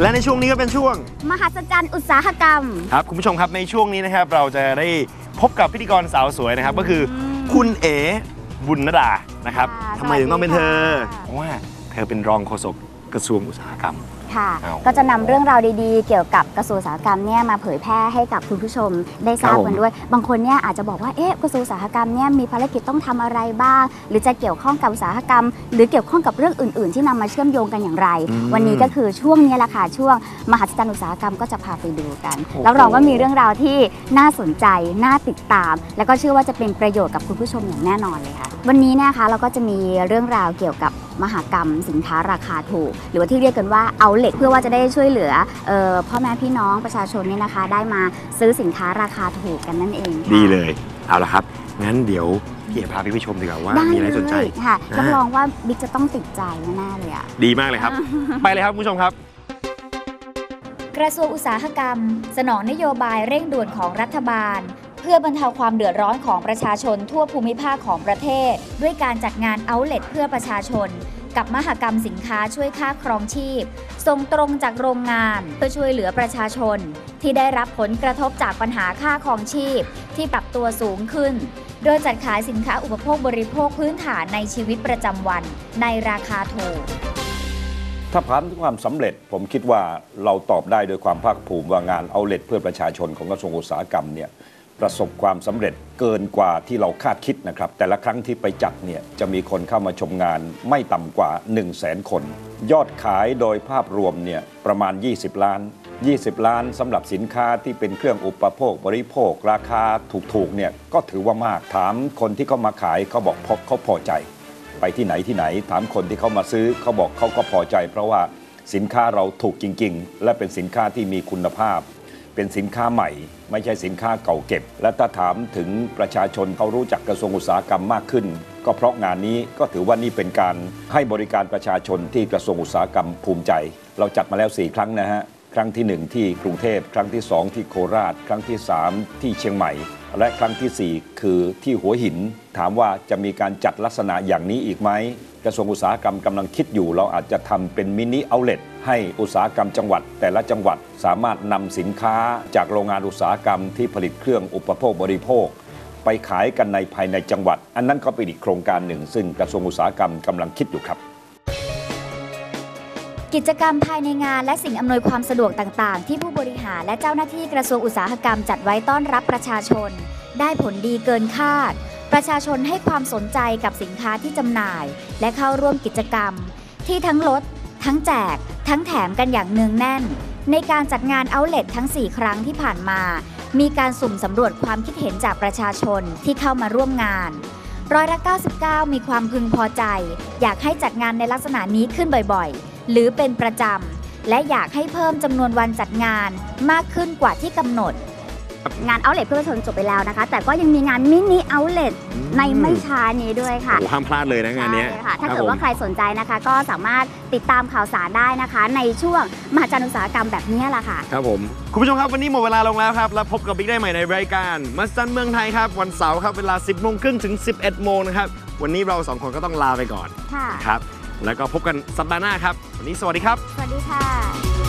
และในช่วงนี้ก็เป็นช่วง มหัศจรรย์อุตสาหกรรม ครับคุณผู้ชมครับในช่วงนี้นะครับเราจะได้พบกับพิธีกรสาวสวยนะครับ ก็คืออมคุณเอ๋บุญนดานะครับค่ะทำไมถึงต้องเป็นเธอสวัสดีค่ะ เพราะว่าเธอเป็นรองโฆษก กระทรวงอุตสาหกรรม ค่ะ เอาก็จะนำเรื่องราวดีๆ เกี่ยวกับกระทรวงอุตสาหกรรมเนี่ยมาเผยแพร่ให้กับคุณผู้ชมได้ทราบครับผม กันด้วย บางคนเนี่ยอาจจะบอกว่า เอ๊ะ กระทรวงอุตสาหกรรมเนี่ยมีภารกิจต้องทำอะไรบ้าง หรือจะเกี่ยวข้องกับอุตสาหกรรม หรือเกี่ยวข้องกับเรื่องอื่น ๆ ที่นำมาเชื่อมโยงกันอย่างไรอืมวันนี้ก็คือช่วงนี้แหละค่ะ ช่วงมหัศจรรย์อุตสาหกรรมก็จะพาไปดูกันโอ้โหแล้วเราก็มีเรื่องราวที่น่าสนใจ น่าติดตาม แล้วก็เชื่อว่าจะเป็นประโยชน์กับคุณผู้ชมอย่างแน่นอนเลยค่ะ วันนี้เนยนะคะเราก็จะมีเรื่องราวเกี่ยวกับ มหกรรม สินค้าราคาถูก หรือว่าที่เรียกกันว่าเอาเล็กเพื่อว่าจะได้ช่วยเหลือเออพ่อแม่พี่น้องประชาชนเนี่ยนะคะ ได้มาซื้อสินค้าราคาถูกกันนั่นเองค่ะดีเลย เอาละครับ งั้นเดี๋ยวพี่เอ๋พาพี่ไปชมดีกว่าว่าได้มีอะไรสนใจเลยค่ะอ่ารับรองว่าบิ๊กจะต้องติดใจแน่ๆเลยอะดีมากเลยครับ ไปเลยครับคุณผู้ชมครับกระทรวงอุตสาหกรรม สนองนโยบายเร่งด่วนของรัฐบาล เพื่อบรรเทาความเดือดร้อนของประชาชนทั่วภูมิภาคของประเทศ ด้วยการจัดงานเอาเล็ตเพื่อประชาชน กับมหกรรมสินค้าช่วยค่าครองชีพ ส่งตรงจากโรงงานเพื่อช่วยเหลือประชาชน ที่ได้รับผลกระทบจากปัญหาค่าครองชีพ ที่ปรับตัวสูงขึ้น โดยจัดขายสินค้าอุปโภคบริโภคพื้นฐานในชีวิตประจำวัน ในราคาถูกถ้าถามถึงความสำเร็จผมคิดว่าเราตอบได้โดยความภาคภูมิว่างานเอาเล็ตเพื่อประชาชนของกระทรวงอุตสาหกรรมเนี่ย ประสบความสำเร็จเกินกว่าที่เราคาดคิดนะครับ แต่ละครั้งที่ไปจัดเนี่ยจะมีคนเข้ามาชมงานไม่ต่ำกว่า 1 0 0 0 0แสนคน ยอดขายโดยภาพรวมเนี่ยประมาณ 20 ล้าน 20 ล้านสำหรับสินค้าที่เป็นเครื่องอุปโภคบริโภค ราคาถูกๆเนี่ยก็ถือว่ามากถามคนที่เขามาขายเขาบอกพอเขาพอใจ ไปที่ไหนที่ไหน ถามคนที่เขามาซื้อเขาบอกเขาก็พอใจ เพราะว่าสินค้าเราถูกจริง ๆ และเป็นสินค้าที่มีคุณภาพ เป็นสินค้าใหม่ ไม่ใช่สินค้าเก่าเก็บ และถ้าถามถึงประชาชนเขารู้จักกระทรวงอุตสาหกรรมมากขึ้น ก็เพราะงานนี้ก็ถือว่านี่เป็นการให้บริการประชาชนที่กระทรวงอุตสาหกรรมภูมิใจ เราจัดมาแล้ว 4 ครั้งนะฮะครั้งที่ 1 ที่กรุงเทพครั้งที่ 2 ที่โคราช ครั้งที่ 3 ที่เชียงใหม่ และครั้งทีสี่4 คือที่หัวหิน ถามว่าจะมีการจัดลักษณะอย่างนี้อีกไหม กระทรวงอุตสาหกรรมกำลังคิดอยู่ เราอาจจะทำเป็นมินิเอาเล t ให้อุตสาหกรรมจังหวัด แต่ละจังหวัดสามารถนำสินค้าจากโรงงานอุตสาหกรรมที่ผลิตเครื่องอุปโภคบริโภค ไปขายกันในภายในจังหวัด อันนั้นก็เป็นอีกโครงการหนึ่ง ซึ่งกระทรวงอุตสาหกรรมกำลังคิดอยู่ครับกิจกรรมภายในงานและสิ่งอำนวยความสะดวกต่าง ๆ ที่ผู้บริหารและเจ้าหน้าที่กระทรวงอุตสาหกรรมจัดไว้ต้อนรับประชาชน ได้ผลดีเกินคาด ประชาชนให้ความสนใจกับสินค้าที่จำหน่าย และเข้าร่วมกิจกรรม ที่ทั้งลด ทั้งแจก ทั้งแถมกันอย่างเนืองแน่น ในการจัดงานเอาเล็ตทั้ง 4 ครั้งที่ผ่านมา มีการสุ่มสำรวจความคิดเห็นจากประชาชนที่เข้ามาร่วมงานร้อยละ99 มีความพึงพอใจ อยากให้จัดงานในลักษณะนี้ขึ้นบ่อยๆ หรือเป็นประจำและอยากให้เพิ่มจำนวนวันจัดงานมากขึ้นกว่าที่กำหนด งานเอาเล็ตเพื่อประชาชนจบไปแล้วนะคะ แต่ก็ยังมีงานมินิเอาเล็ตอืมในไม่ช้านี้ด้วยค่ะโอ้ห้ามพลาดเลยนะงานเนี้ยใช่ค่ะถ้ารับเกิดว่าผมใครสนใจนะคะ ก็สามารถติดตามข่าวสารได้นะคะ ในช่วงมหาจรรย์อุตสาหกรรมแบบนี้แหละค่ะครับผมคุณผู้ชมครับวันนี้หมดเวลาลงแล้วครับแล้วพบกับบิ๊กได้ใหม่ในรายการมัสซันเมืองไทยครับวันเสาร์ครับเวลา 10โมงครึ่งถึง 11โมงนะครับวันนี้เราสองคนก็ต้องลาไปก่อนค่ะครับแล้วก็พบกันสัปดาห์หน้าครับวันนี้สวัสดีครับ สวัสดีค่ะ